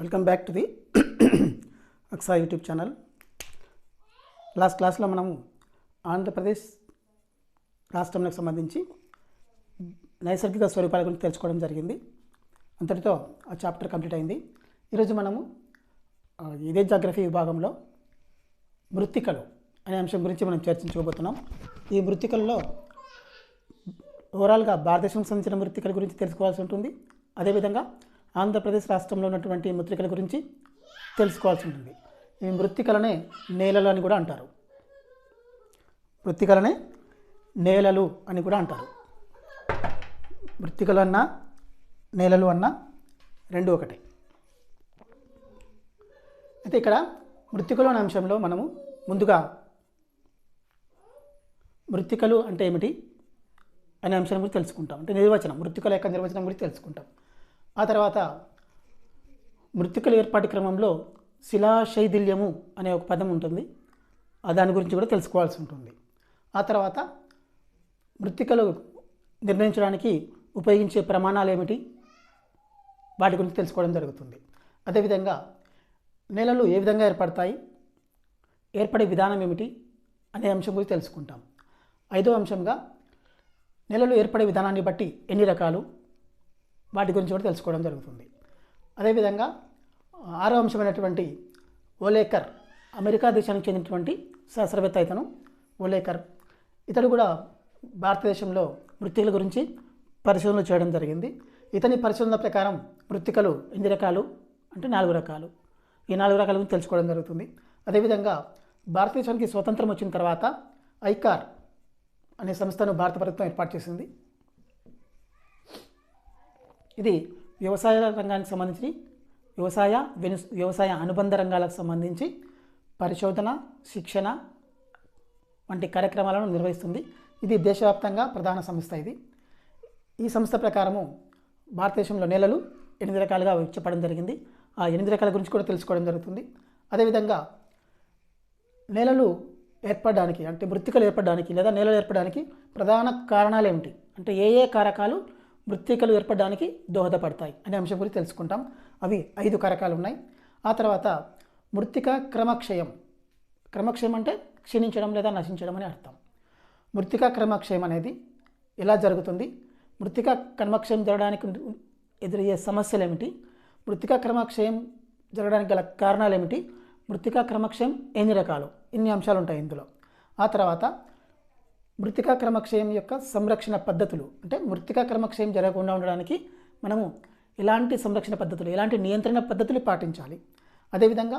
Welcome back to the Aksa YouTube channel last క్లాస్లో మనము ఆంధ్రప్రదేశ్ రాష్ట్రంలోకి సంబంధించి నైసర్గిక స్వరూపాల గురించి తెలుసుకోవడం జరిగింది. అంతటితో ఆ చాప్టర్ కంప్లీట్ అయింది. ఈరోజు మనము ఇదే జాగ్రఫీ విభాగంలో మృత్తికలు అనే అంశం గురించి మనం చర్చించుకోబోతున్నాం ఈ మృత్తికల్లో ఓవరాల్గా భారతదేశం సంబంధించిన మృతికల గురించి తెలుసుకోవాల్సి ఉంటుంది. అదేవిధంగా ఆంధ్రప్రదేశ్ రాష్ట్రంలో ఉన్నటువంటి మృతికల గురించి తెలుసుకోవాల్సి ఉంటుంది. ఈ మృతికలనే నేలలు అని కూడా అంటారు. మృత్తికలనే నేలలు అని కూడా అంటారు. మృత్తికలు అన్నా నేలలు అన్నా రెండు ఒకటే. అయితే ఇక్కడ మృత్తికలు అనే అంశంలో మనము ముందుగా మృత్తికలు అంటే ఏమిటి అనే అంశం గురించి తెలుసుకుంటాం. అంటే నిర్వచనం మృతికల యొక్క నిర్వచనం గురించి తెలుసుకుంటాం. ఆ తర్వాత మృతికల ఏర్పాటు క్రమంలో శిలాశైథిల్యము అనే ఒక పదం ఉంటుంది. దాని గురించి కూడా తెలుసుకోవాల్సి ఉంటుంది. ఆ తర్వాత మృతికలు నిర్ణయించడానికి ఉపయోగించే ప్రమాణాలు ఏమిటి? వాటి గురించి తెలుసుకోవడం జరుగుతుంది. అదేవిధంగా నేలలు ఏ విధంగా ఏర్పడతాయి? ఏర్పడే విధానం ఏమిటి? అనే అంశం గురించి తెలుసుకుంటాం. ఐదో అంశంగా నెలలు ఏర్పడే విధానాన్ని బట్టి ఎన్ని రకాలు? వాటి గురించి కూడా తెలుసుకోవడం జరుగుతుంది. అదేవిధంగా ఆరో అంశమైనటువంటి ఓలేకర్ అమెరికా దేశానికి చెందినటువంటి శాస్త్రవేత్త ఇతను ఓలేకర్. ఇతడు కూడా భారతదేశంలో మృతికల గురించి పరిశోధనలు చేయడం జరిగింది. ఇతని పరిశోధన ప్రకారం మృతికలు ఎన్ని రకాలు? అంటే నాలుగు రకాలు. ఈ నాలుగు రకాల గురించి తెలుసుకోవడం జరుగుతుంది. అదేవిధంగా భారతదేశానికి స్వతంత్రం వచ్చిన తర్వాత ఐకార్ అనే సంస్థను భారత ప్రభుత్వం ఏర్పాటు చేసింది. ఇది వ్యవసాయ రంగానికి సంబంధించి వ్యవసాయ వెను వ్యవసాయ అనుబంధ రంగాలకు సంబంధించి పరిశోధన శిక్షణ వంటి కార్యక్రమాలను నిర్వహిస్తుంది. ఇది దేశవ్యాప్తంగా ప్రధాన సంస్థ ఇది. ఈ సంస్థ ప్రకారము భారతదేశంలో నేలలు ఎనిమిది రకాలుగా చెప్పడం జరిగింది. ఆ ఎనిమిది రకాల గురించి కూడా తెలుసుకోవడం జరుగుతుంది. అదేవిధంగా నేలలు ఏర్పడడానికి అంటే మృత్తికలు ఏర్పడడానికి లేదా నేలలు ఏర్పడడానికి ప్రధాన కారణాలు ఏమిటి? అంటే ఏ ఏ కారకాలు మృత్తికలు ఏర్పడడానికి దోహదపడతాయి అనే అంశం గురించి తెలుసుకుంటాం. అవి ఐదు కారకాలు ఉన్నాయి. ఆ తర్వాత మృత్తిక క్రమక్షయం. క్రమక్షయం అంటే క్షీణించడం లేదా నశించడం అని అర్థం. మృతిక క్రమక్షయం అనేది ఎలా జరుగుతుంది? మృత్తిక క్రమక్షయం జరగడానికి ఎదురయ్యే సమస్యలు ఏమిటి మృత్తిక క్రమక్షయం జరగడానికి గల కారణాలు ఏమిటి మృతిక క్రమక్షయం ఎన్ని రకాలు? ఇన్ని అంశాలు ఉంటాయి ఇందులో? ఆ తర్వాత మృతికా క్రమక్షయం యొక్క సంరక్షణ పద్ధతులు. అంటే మృతికా క్రమక్షయం జరగకుండా ఉండడానికి మనము ఎలాంటి సంరక్షణ పద్ధతులు ఎలాంటి నియంత్రణ పద్ధతులు పాటించాలి. అదేవిధంగా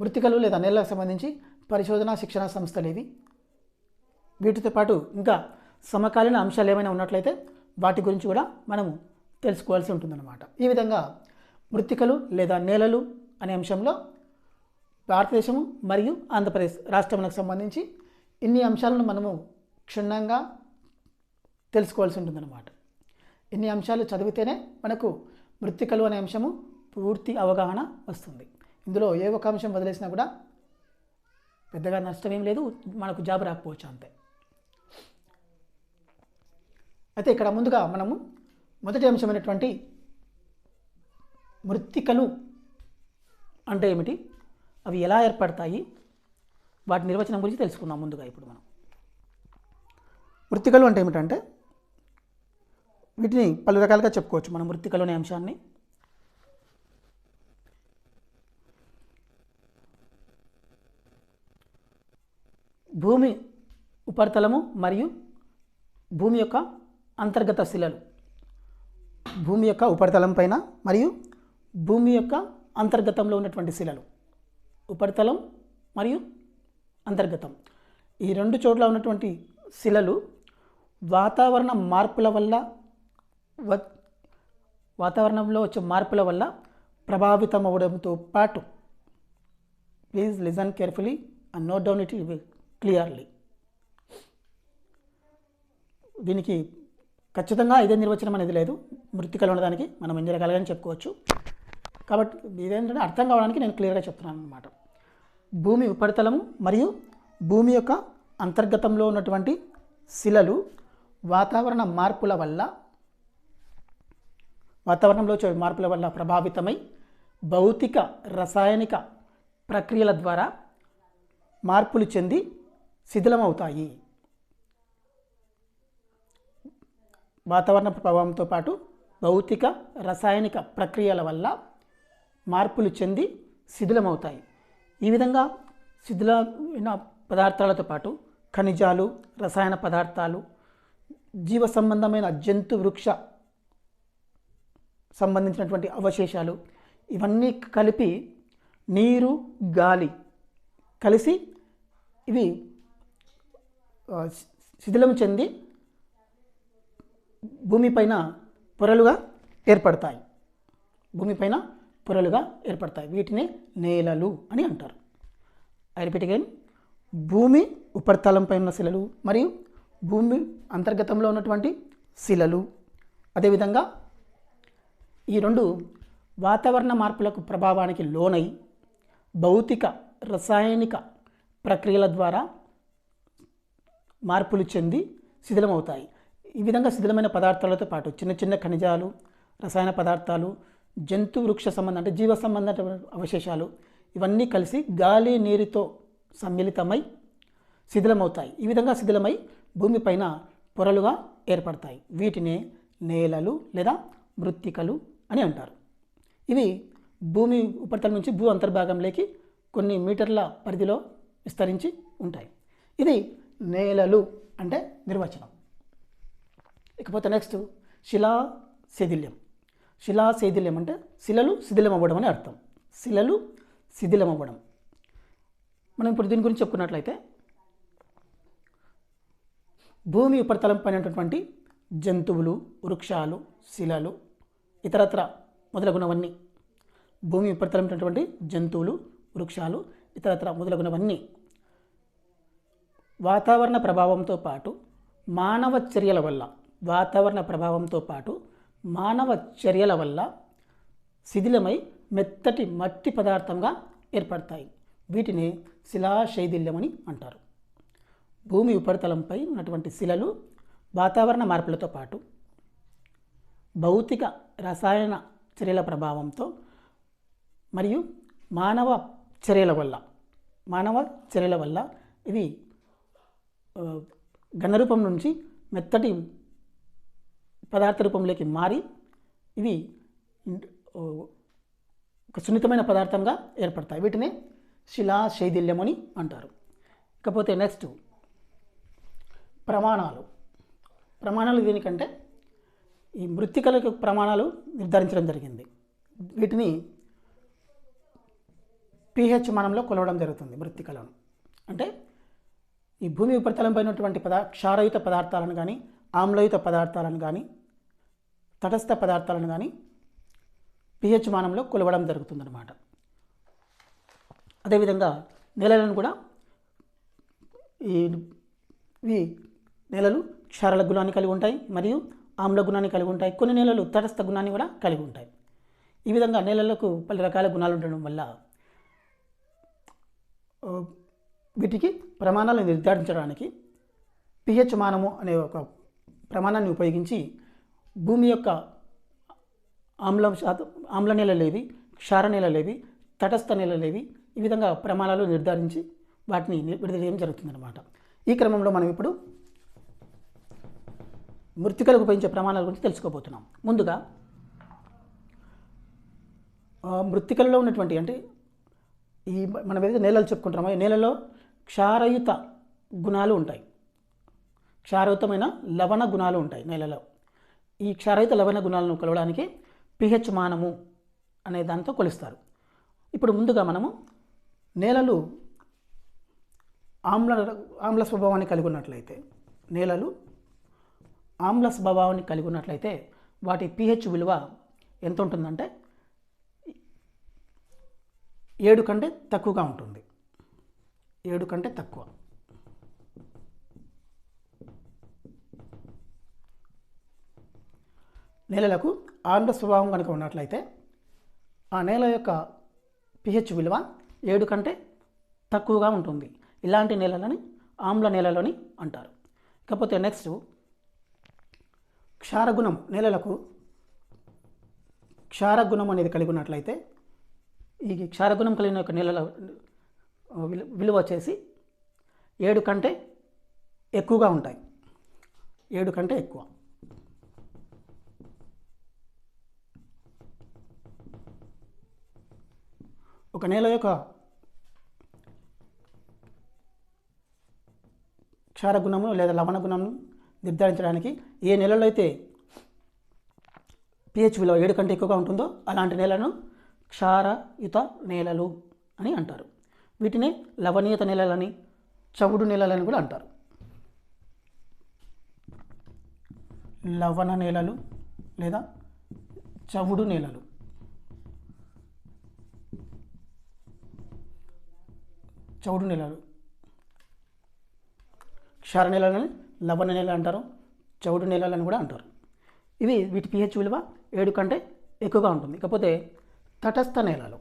మృతికలు లేదా నెలలకు సంబంధించి పరిశోధన శిక్షణ సంస్థలు ఇవి వీటితో పాటు ఇంకా సమకాలీన అంశాలు ఏమైనా ఉన్నట్లయితే వాటి గురించి కూడా మనము తెలుసుకోవాల్సి ఉంటుందన్నమాట. ఈ విధంగా మృతికలు లేదా నేలలు అనే అంశంలో భారతదేశము మరియు ఆంధ్రప్రదేశ్ రాష్ట్రములకు సంబంధించి ఇన్ని అంశాలను మనము క్షుణ్ణంగా తెలుసుకోవాల్సి ఉంటుందన్నమాట. ఇన్ని అంశాలు చదివితేనే మనకు మృత్తికలు అనే అంశము పూర్తి అవగాహన వస్తుంది. ఇందులో ఏ ఒక అంశం వదిలేసినా కూడా పెద్దగా నష్టం ఏం లేదు మనకు జాబ్ రాకపోవచ్చు అంతే. అయితే ఇక్కడ ముందుగా మనము మొదటి అంశమైనటువంటి మృత్తికలు అంటే ఏమిటి? అవి ఎలా ఏర్పడతాయి? వాటి నిర్వచనం గురించి తెలుసుకుందాం ముందుగా ఇప్పుడు మనం. మృతికలు అంటే ఏమిటంటే వీటిని పలు రకాలుగా చెప్పుకోవచ్చు మనం మృతికలు అనే అంశాన్ని. భూమి ఉపరితలము మరియు భూమి యొక్క అంతర్గత శిలలు. భూమి యొక్క ఉపరితలం పైన మరియు భూమి యొక్క అంతర్గతంలో ఉన్నటువంటి శిలలు. ఉపరితలం మరియు అంతర్గతం. ఈ రెండు చోట్ల ఉన్నటువంటి శిలలు వాతావరణ మార్పుల వల్ల వ- వాతావరణంలో వచ్చే మార్పుల వల్ల ప్రభావితం అవ్వడంతో పాటు please listen carefully and note down it clearly. దీనికి ఖచ్చితంగా ఇదే నిర్వచనం అనేది లేదు. మృతికలు ఉండడానికి మనం ఎన్ని రకాలుగానే చెప్పుకోవచ్చు. కాబట్టి ఇదేంటంటే అర్థం కావడానికి నేను క్లియర్గా చెప్తున్నాను అనమాట భూమి ఉపరితలము మరియు భూమి యొక్క అంతర్గతంలో ఉన్నటువంటి శిలలు వాతావరణ మార్పుల వల్ల వాతావరణంలో వచ్చే మార్పుల వల్ల ప్రభావితమై భౌతిక రసాయనిక ప్రక్రియల ద్వారా మార్పులు చెంది శిథిలమవుతాయి. వాతావరణ ప్రభావంతో పాటు భౌతిక రసాయనిక ప్రక్రియల వల్ల మార్పులు చెంది శిథిలమవుతాయి. ఈ విధంగా శిథిలమైన పదార్థాలతో పాటు ఖనిజాలు రసాయన పదార్థాలు జీవ సంబంధమైన జంతు వృక్ష సంబంధించినటువంటి అవశేషాలు ఇవన్నీ కలిపి నీరు గాలి కలిసి ఇవి శిథిలం చెంది భూమిపైన పొరలుగా ఏర్పడతాయి. భూమిపైన పొరలుగా ఏర్పడతాయి. వీటిని నేలలు అని అంటారు. ఐ రిపీట్ అగైన్ భూమి ఉపరితలంపై ఉన్న శిలలు మరియు భూమి అంతర్గతంలో ఉన్నటువంటి శిలలు. అదేవిధంగా ఈ రెండు వాతావరణ మార్పులకు ప్రభావానికి లోనై భౌతిక రసాయనిక ప్రక్రియల ద్వారా మార్పులు చెంది శిథిలమవుతాయి. ఈ విధంగా శిథిలమైన పదార్థాలతో పాటు చిన్న చిన్న ఖనిజాలు రసాయన పదార్థాలు జంతు వృక్ష సంబంధం అంటే జీవ సంబంధ అవశేషాలు ఇవన్నీ కలిసి గాలి నీరుతో సమ్మిళితమై శిథిలమవుతాయి. ఈ విధంగా శిథిలమై భూమిపైన పొరలుగా ఏర్పడతాయి. వీటినే నేలలు లేదా మృత్తికలు అని అంటారు. ఇవి భూమి ఉపరితలం నుంచి భూ అంతర్భాగంలోకి కొన్ని మీటర్ల పరిధిలో విస్తరించి ఉంటాయి. ఇది నేలలు అంటే నిర్వచనం. ఇకపోతే నెక్స్ట్ శిలా శిథిల్యం. శిలా శిథిల్యం అంటే శిలలు శిథిలం అవ్వడం అని అర్థం. శిలలు శిథిలం అవ్వడం. మనం ఇప్పుడు దీని గురించి చెప్పుకున్నట్లయితే భూమి ఉపరితలం పైన ఉన్నటువంటి జంతువులు వృక్షాలు శిలలు ఇతరత్ర మొదలగునవన్నీ భూమి ఉపరితలం ఉన్నటువంటి జంతువులు వృక్షాలు ఇతరత్ర మొదలగునవన్నీ వాతావరణ ప్రభావంతో పాటు మానవ చర్యల వల్ల వాతావరణ ప్రభావంతో పాటు మానవ చర్యల వల్ల శిథిలమై మెత్తటి మట్టి పదార్థంగా ఏర్పడతాయి. వీటిని శిలాశైథిల్యమని అంటారు. భూమి ఉపరితలంపై ఉన్నటువంటి శిలలు వాతావరణ మార్పులతో పాటు భౌతిక రసాయన చర్యల ప్రభావంతో మరియు మానవ చర్యల వల్ల మానవ చర్యల వల్ల ఇవి ఘనరూపం నుంచి మెత్తటి పదార్థ రూపంలోకి మారి ఇవి ఒక సున్నితమైన పదార్థంగా ఏర్పడతాయి. వీటిని శిలా శైథిల్యం అని అంటారు. ఇకపోతే నెక్స్ట్ ప్రమాణాలు. ప్రమాణాలు దేనికంటే ఈ మృత్తికలకు ప్రమాణాలు నిర్ధారించడం జరిగింది. వీటిని పిహెచ్ మనంలో కొలవడం జరుగుతుంది మృత్తికలను అంటే ఈ భూమి ఉపరితలంపై ఉన్నటువంటి పదా క్షారయుత పదార్థాలను కానీ ఆమ్లయుత పదార్థాలను కానీ తటస్థ పదార్థాలను కానీ పిహెచ్ మానంలో కొలవడం జరుగుతుందన్నమాట. అదేవిధంగా నేలలను కూడా ఈ ఇవి నేలలు క్షారాల గుణాన్ని కలిగి ఉంటాయి మరియు ఆమ్ల గుణాన్ని కలిగి ఉంటాయి. కొన్ని నేలలు తటస్థ గుణాన్ని కూడా కలిగి ఉంటాయి. ఈ విధంగా నేలలకు పలు రకాల గుణాలు ఉండడం వల్ల వీటికి ప్రమాణాలను నిర్ధారించడానికి పిహెచ్ మానము అనే ఒక ప్రమాణాన్ని ఉపయోగించి భూమి యొక్క ఆమ్లం శాతం ఆమ్ల నేలలేవి క్షార నేలలేవి తటస్థ నేలలేవి ఈ విధంగా ప్రమాణాలు నిర్ధారించి వాటిని విడుదల చేయడం జరుగుతుందన్నమాట. ఈ క్రమంలో మనం ఇప్పుడు మృతికలకు ఉపయోగించే ప్రమాణాల గురించి తెలుసుకోబోతున్నాం. ముందుగా మృతికలలో మృత్తికలలో ఉన్నటువంటి అంటే ఈ మనం ఏదైతే నేలలు చెప్పుకుంటామో ఈ నేలలో క్షారయుత గుణాలు ఉంటాయి. క్షారయుతమైన లవణ గుణాలు ఉంటాయి నేలలో. ఈ క్షారయుత లవణ గుణాలను కొలవడానికి పిహెచ్ మానము అనే దాంతో కొలుస్తారు. ఇప్పుడు ముందుగా మనము నేలలు ఆమ్ల ఆమ్ల స్వభావాన్ని కలిగి ఉన్నట్లయితే నేలలు ఆమ్ల స్వభావాన్ని కలిగి ఉన్నట్లయితే వాటి పిహెచ్ విలువ ఎంత ఉంటుందంటే ఏడు కంటే తక్కువగా ఉంటుంది. ఏడు కంటే తక్కువ. నేలలకు ఆమ్ల స్వభావం కనుక ఉన్నట్లయితే ఆ నేల యొక్క పిహెచ్ విలువ ఏడు కంటే తక్కువగా ఉంటుంది. ఇలాంటి నేలలని ఆమ్ల నేలలని అంటారు. ఇకపోతే నెక్స్ట్ క్షారగుణం నేలలకు క్షారగుణం అనేది కలిగి ఉన్నట్లయితే ఈ క్షారగుణం కలిగిన యొక్క నేలల విలువ వచ్చేసి ఏడు కంటే ఎక్కువగా ఉంటాయి. ఏడు కంటే ఎక్కువ. ఒక నేల యొక్క క్షార గుణము లేదా లవణ గుణము నిర్ధారించడానికి ఏ నెలలో అయితే పిహెచ్ విలువ ఏడు కంటే ఎక్కువగా ఉంటుందో అలాంటి నేలను క్షారయుత నేలలు అని అంటారు. వీటిని లవణీయత నేలలని చవుడు నేలలని కూడా అంటారు. లవణ నేలలు లేదా చవుడు నేలలు. చౌడు నేలలు. క్షార నెలలని లవణ నేల అంటారు చౌడు నేలలని కూడా అంటారు. ఇవి వీటి పిహెచ్ విలువ ఏడు కంటే ఎక్కువగా ఉంటుంది. కాకపోతే తటస్థ నేలలు.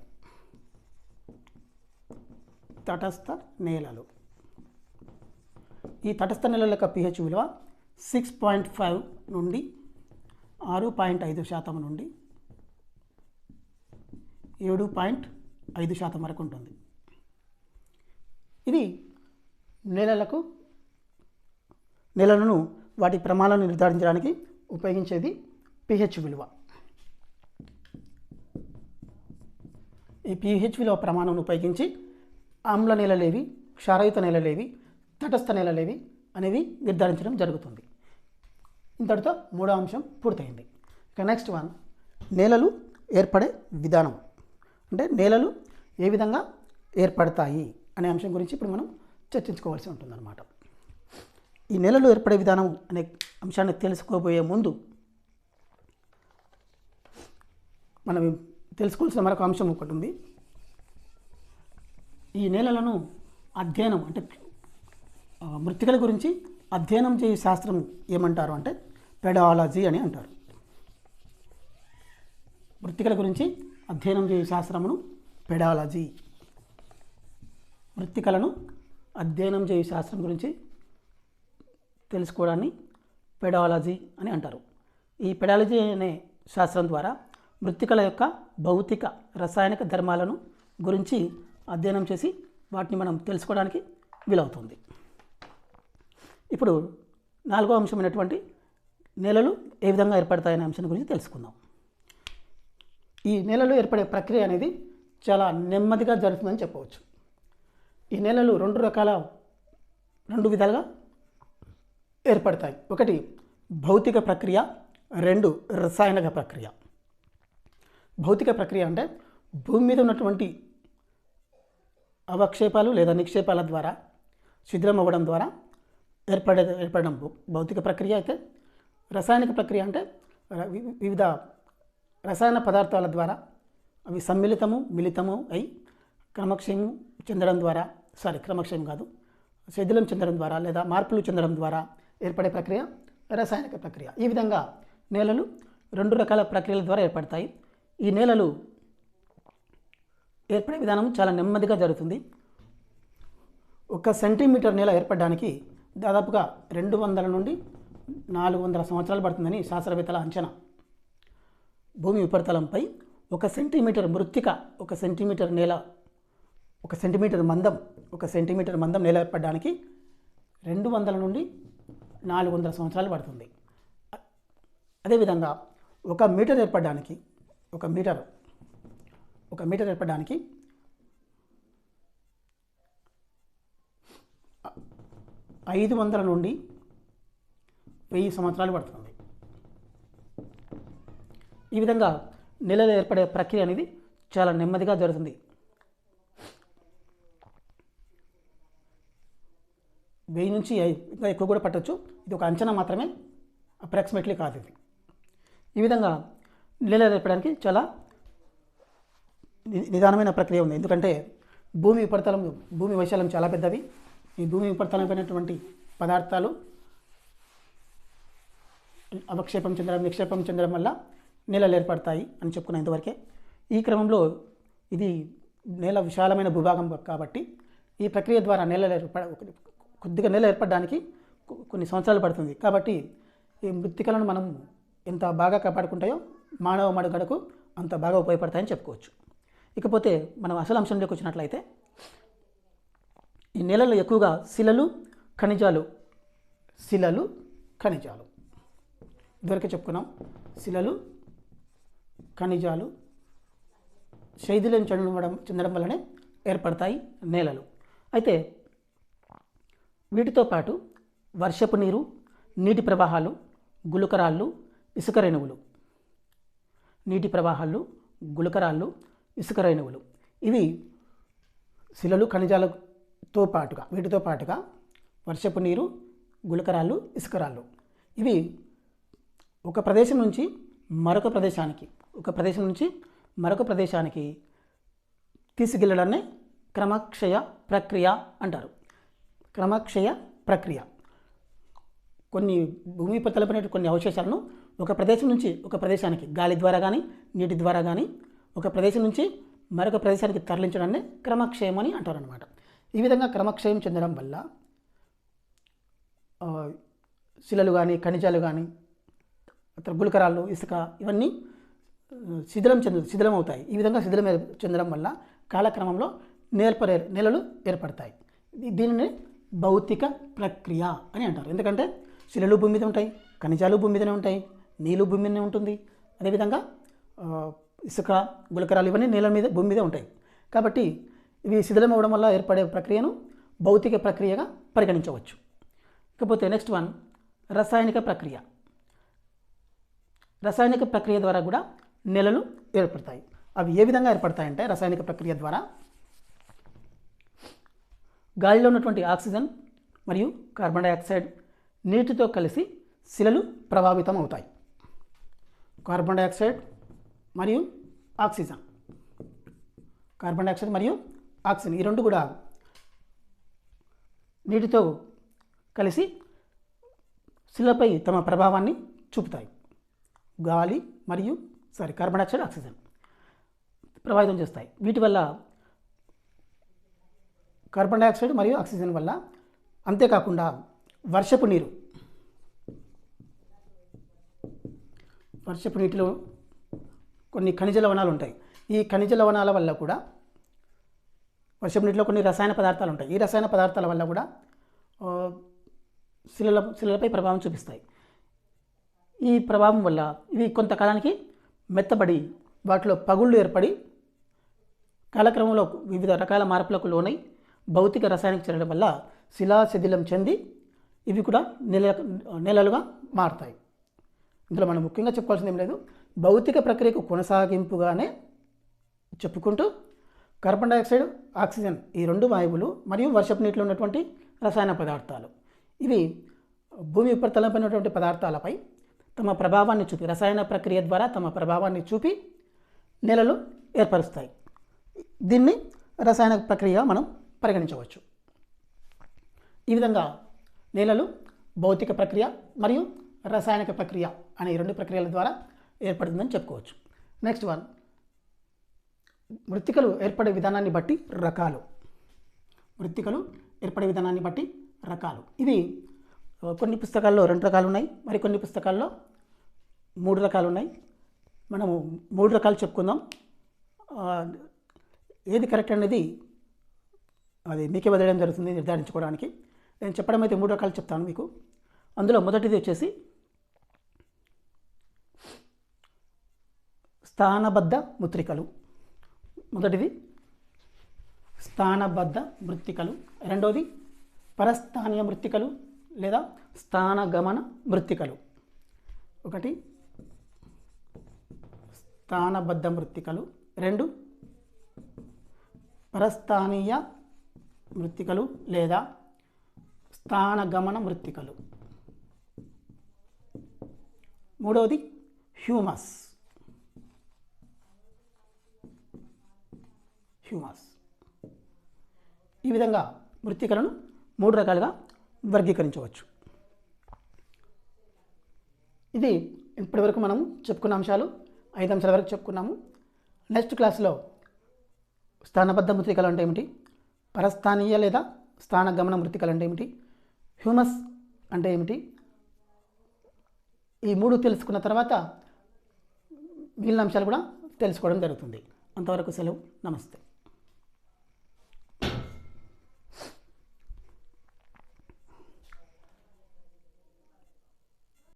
తటస్థ నేలలు. ఈ తటస్థ నేలల యొక్క పిహెచ్ విలువ సిక్స్ పాయింట్ ఫైవ్ నుండి ఆరు పాయింట్ ఐదు శాతం నుండి ఏడు పాయింట్ ఐదు శాతం వరకు ఉంటుంది. ఇది నేలలకు నేలలను వాటి ప్రమాణాలను నిర్ధారించడానికి ఉపయోగించేది పిహెచ్ విలువ. ఈ పిహెచ్ విలువ ప్రమాణం ఉపయోగించి ఆమ్ల నేలలేవి క్షారయుత నేలలేవి తటస్థ నేలలేవి అనేవి నిర్ధారించడం జరుగుతుంది. ఇంతటితో మూడో అంశం పూర్తయింది. ఇక నెక్స్ట్ వన్ నేలలు ఏర్పడే విధానం. అంటే నేలలు ఏ విధంగా ఏర్పడతాయి? అనే అంశం గురించి ఇప్పుడు మనం చర్చించుకోవాల్సి ఉంటుందన్నమాట. ఈ నేలలు ఏర్పడే విధానం అనే అంశాన్ని తెలుసుకోబోయే ముందు మనం తెలుసుకోవాల్సిన మరొక అంశం ఒకటి ఉంది. ఈ నేలలను అధ్యయనం అంటే మృతికల గురించి అధ్యయనం చేయ శాస్త్రం ఏమంటారు అంటే పెడాలజీ అని అంటారు. మృతికల గురించి అధ్యయనం చేయు శాస్త్రమును పెడాలజీ మృత్తికలను అధ్యయనం చేయు శాస్త్రం గురించి తెలుసుకోవడాన్ని పెడాలజీ అని అంటారు. ఈ పెడాలజీ అనే శాస్త్రం ద్వారా మృత్తికల యొక్క భౌతిక రసాయనిక ధర్మాలను గురించి అధ్యయనం చేసి వాటిని మనం తెలుసుకోవడానికి వీలవుతుంది. ఇప్పుడు నాలుగో అంశమైనటువంటి నేలలు ఏ విధంగా ఏర్పడతాయనే అంశం గురించి తెలుసుకుందాం. ఈ నేలలు ఏర్పడే ప్రక్రియ అనేది చాలా నెమ్మదిగా జరుగుతుందని చెప్పవచ్చు. ఈ నేలలు రెండు రకాల రెండు విధాలుగా ఏర్పడతాయి. ఒకటి భౌతిక ప్రక్రియ రెండు రసాయనిక ప్రక్రియ. భౌతిక ప్రక్రియ అంటే భూమి మీద ఉన్నటువంటి అవక్షేపాలు లేదా నిక్షేపాల ద్వారా శిథిలం అవ్వడం ద్వారా ఏర్పడే ఏర్పడడం. భౌతిక ప్రక్రియ అయితే రసాయనిక ప్రక్రియ అంటే వివిధ రసాయన పదార్థాల ద్వారా అవి సమ్మిళితము మిళితము అయి క్రమక్షయం చెందడం ద్వారా సారీ క్రమక్షయం కాదు. శిథిలం చెందడం ద్వారా లేదా మార్పులు చెందడం ద్వారా ఏర్పడే ప్రక్రియ రసాయనిక ప్రక్రియ. ఈ విధంగా నేలలు రెండు రకాల ప్రక్రియల ద్వారా ఏర్పడతాయి. ఈ నేలలు ఏర్పడే విధానం చాలా నెమ్మదిగా జరుగుతుంది. ఒక సెంటీమీటర్ నేల ఏర్పడడానికి దాదాపుగా రెండు వందల నుండి నాలుగు వందల సంవత్సరాలు పడుతుందని శాస్త్రవేత్తల అంచనా. భూమి ఉపరితలంపై ఒక సెంటీమీటర్ మృత్తిక ఒక సెంటీమీటర్ నేల ఒక సెంటీమీటర్ మందం ఒక సెంటీమీటర్ మందం నేల ఏర్పడడానికి రెండు వందల నుండి నాలుగు వందల సంవత్సరాలు పడుతుంది. అదేవిధంగా ఒక మీటర్ ఏర్పడడానికి ఒక మీటర్ ఒక మీటర్ ఏర్పడడానికి ఐదు వందల నుండి వెయ్యి సంవత్సరాలు పడుతుంది. ఈ విధంగా నెలలో ఏర్పడే ప్రక్రియ అనేది చాలా నెమ్మదిగా జరుగుతుంది. వెయ్యి నుంచి ఇంకా ఎక్కువ కూడా పట్టచ్చు. ఇది ఒక అంచనా మాత్రమే. అప్రాక్సిమేట్లీ కాదు ఇది. ఈ విధంగా నీళ్ళ ఏర్పడడానికి చాలా నిదానమైన ప్రక్రియ ఉంది. ఎందుకంటే భూమి ఉపరితలం భూమి వైశాల్యం చాలా పెద్దది. ఈ భూమి ఉపరితలమైనటువంటి పదార్థాలు అవక్షేపం చెందడం నిక్షేపం చెందడం వల్ల నేలలు ఏర్పడతాయి అని చెప్పుకున్న ఇంతవరకే ఈ క్రమంలో ఇది నేల విశాలమైన భూభాగం కాబట్టి ఈ ప్రక్రియ ద్వారా నేలలు ఏర్పడ కొద్దిగా నేల ఏర్పడడానికి కొన్ని సంవత్సరాలు పడుతుంది. కాబట్టి ఈ మృతికలను మనం ఎంత బాగా కాపాడుకుంటాయో మానవ మడుగడకు అంత బాగా ఉపయోగపడతాయని చెప్పుకోవచ్చు. ఇకపోతే మనం అసలు అంశంలోకి వచ్చినట్లయితే ఈ నేలలో ఎక్కువగా శిలలు ఖనిజాలు శిలలు ఖనిజాలు. ఇదివరకే చెప్పుకున్నాం. శిలలు ఖనిజాలు శైథిల్యం చెందడం చెందడం వల్లనే ఏర్పడతాయి నేలలు. అయితే వీటితో పాటు వర్షపు నీరు నీటి ప్రవాహాలు గులకరాళ్ళు ఇసుక రేణువులు. నీటి ప్రవాహాలు గులకరాళ్ళు ఇసుక రేణువులు. ఇవి శిలలు ఖనిజాలతో పాటుగా వీటితో పాటుగా వర్షపు నీరు గులకరాళ్ళు ఇసుకరాళ్ళు ఇవి ఒక ప్రదేశం నుంచి మరొక ప్రదేశానికి ఒక ప్రదేశం నుంచి మరొక ప్రదేశానికి తీసుకెళ్ళడాన్ని క్రమక్షయ ప్రక్రియ అంటారు. క్రమక్షయ ప్రక్రియ. కొన్ని భూమిపై తలపినటువంటి కొన్ని అవశేషాలను ఒక ప్రదేశం నుంచి ఒక ప్రదేశానికి గాలి ద్వారా కానీ నీటి ద్వారా కానీ ఒక ప్రదేశం నుంచి మరొక ప్రదేశానికి తరలించడాన్ని క్రమక్షయం అని అంటారు అనమాట ఈ విధంగా క్రమక్షయం చెందడం వల్ల శిలలు కానీ ఖనిజాలు కానీ తర్వాత గులకరాళ్ళు ఇసుక ఇవన్నీ శిథిలం చెందు శిథిలం అవుతాయి ఈ విధంగా శిథిలం చెందడం వల్ల కాలక్రమంలో నేర్పరే నేలలు ఏర్పడతాయి. దీనిని భౌతిక ప్రక్రియ అని అంటారు. ఎందుకంటే శిలలు భూమి మీద ఉంటాయి ఖనిజాలు భూమి మీదనే ఉంటాయి నీళ్ళు భూమి మీదనే ఉంటుంది. అదేవిధంగా ఇసుక గులకరాలు ఇవన్నీ నేల మీద భూమి మీదే ఉంటాయి. కాబట్టి ఇవి శిథిలం అవ్వడం వల్ల ఏర్పడే ప్రక్రియను భౌతిక ప్రక్రియగా పరిగణించవచ్చు. ఇకపోతే నెక్స్ట్ వన్ రసాయనిక ప్రక్రియ. రసాయనిక ప్రక్రియ ద్వారా కూడా నెలలు ఏర్పడతాయి. అవి ఏ విధంగా ఏర్పడతాయంటే రసాయనిక ప్రక్రియ ద్వారా గాలిలో ఉన్నటువంటి ఆక్సిజన్ మరియు కార్బన్ డైఆక్సైడ్ నీటితో కలిసి శిలలు ప్రభావితం అవుతాయి కార్బన్ డైఆక్సైడ్ మరియు ఆక్సిజన్. కార్బన్ డైఆక్సైడ్ మరియు ఆక్సిజన్ ఈ రెండు కూడా నీటితో కలిసి శిలపై తమ ప్రభావాన్ని చూపుతాయి. గాలి మరియు సారీ కార్బన్ డైఆక్సైడ్ ఆక్సిజన్ ప్రభావితం చేస్తాయి. వీటి వల్ల కార్బన్ డైఆక్సైడ్ మరియు ఆక్సిజన్ వల్ల అంతేకాకుండా వర్షపు నీరు. వర్షపు నీటిలో కొన్ని ఖనిజ లవణాలు ఉంటాయి. ఈ ఖనిజ లవణాల వల్ల కూడా వర్షపు నీటిలో కొన్ని రసాయన పదార్థాలు ఉంటాయి. ఈ రసాయన పదార్థాల వల్ల కూడా శిలల శిలలపై ప్రభావం చూపిస్తాయి. ఈ ప్రభావం వల్ల ఇవి కొంతకాలానికి మెత్తబడి వాటిలో పగుళ్ళు ఏర్పడి కాలక్రమంలో వివిధ రకాల మార్పులకు లోనై భౌతిక రసాయనిక చర్యల వల్ల శిలా శిథిలం చెంది ఇవి కూడా నెల నెలలుగా మారుతాయి. ఇందులో మనం ముఖ్యంగా చెప్పుకోవాల్సింది ఏం లేదు. భౌతిక ప్రక్రియకు కొనసాగింపుగానే చెప్పుకుంటూ కార్బన్ డైఆక్సైడ్ ఆక్సిజన్ ఈ రెండు వాయువులు మరియు వర్షపు నీటిలో ఉన్నటువంటి రసాయన పదార్థాలు. ఇవి భూమి ఉపరితలంపై ఉన్నటువంటి పదార్థాలపై తమ ప్రభావాన్ని చూపి రసాయన ప్రక్రియ ద్వారా తమ ప్రభావాన్ని చూపి నెలలు ఏర్పరుస్తాయి. దీన్ని రసాయన ప్రక్రియ మనం పరిగణించవచ్చు. ఈ విధంగా నేలలు భౌతిక ప్రక్రియ మరియు రసాయనిక ప్రక్రియ అనే రెండు ప్రక్రియల ద్వారా ఏర్పడుతుందని చెప్పుకోవచ్చు. నెక్స్ట్ వన్ మృత్తికలు ఏర్పడే విధానాన్ని బట్టి రకాలు. మృత్తికలు ఏర్పడే విధానాన్ని బట్టి రకాలు. ఇవి కొన్ని పుస్తకాల్లో రెండు రకాలు ఉన్నాయి. మరి కొన్ని పుస్తకాల్లో మూడు రకాలు ఉన్నాయి. మనము మూడు రకాలు చెప్పుకుందాం. ఏది కరెక్ట్ అనేది అది మీకే వదిలేయడం జరుగుతుంది నిర్ధారించుకోవడానికి. నేను చెప్పడం అయితే మూడు రకాలు చెప్తాను మీకు. అందులో మొదటిది వచ్చేసి స్థానబద్ధ ముత్రికలు. మొదటిది స్థానబద్ధ మృత్తికలు. రెండవది పరస్థానీయ మృత్తికలు లేదా స్థానగమన మృత్తికలు. ఒకటి స్థానబద్ధ మృత్తికలు. రెండు పరస్థానీయ మృత్తికలు లేదా స్థానగమన మృత్తికలు మూడవది హ్యూమస్. హ్యూమస్. ఈ విధంగా మృత్తికలను మూడు రకాలుగా వర్గీకరించవచ్చు. ఇది ఇప్పటివరకు మనం చెప్పుకున్న అంశాలు. ఐదు అంశాల వరకు చెప్పుకున్నాము. నెక్స్ట్ క్లాస్లో స్థానబద్ధ మృతికలు అంటే ఏమిటి? పరస్థానీయ లేదా స్థానగమన మృతికలు అంటే ఏమిటి? హ్యూమస్ అంటే ఏమిటి? ఈ మూడు తెలుసుకున్న తర్వాత మిగిలిన అంశాలు కూడా తెలుసుకోవడం జరుగుతుంది. అంతవరకు సెలవు. నమస్తే.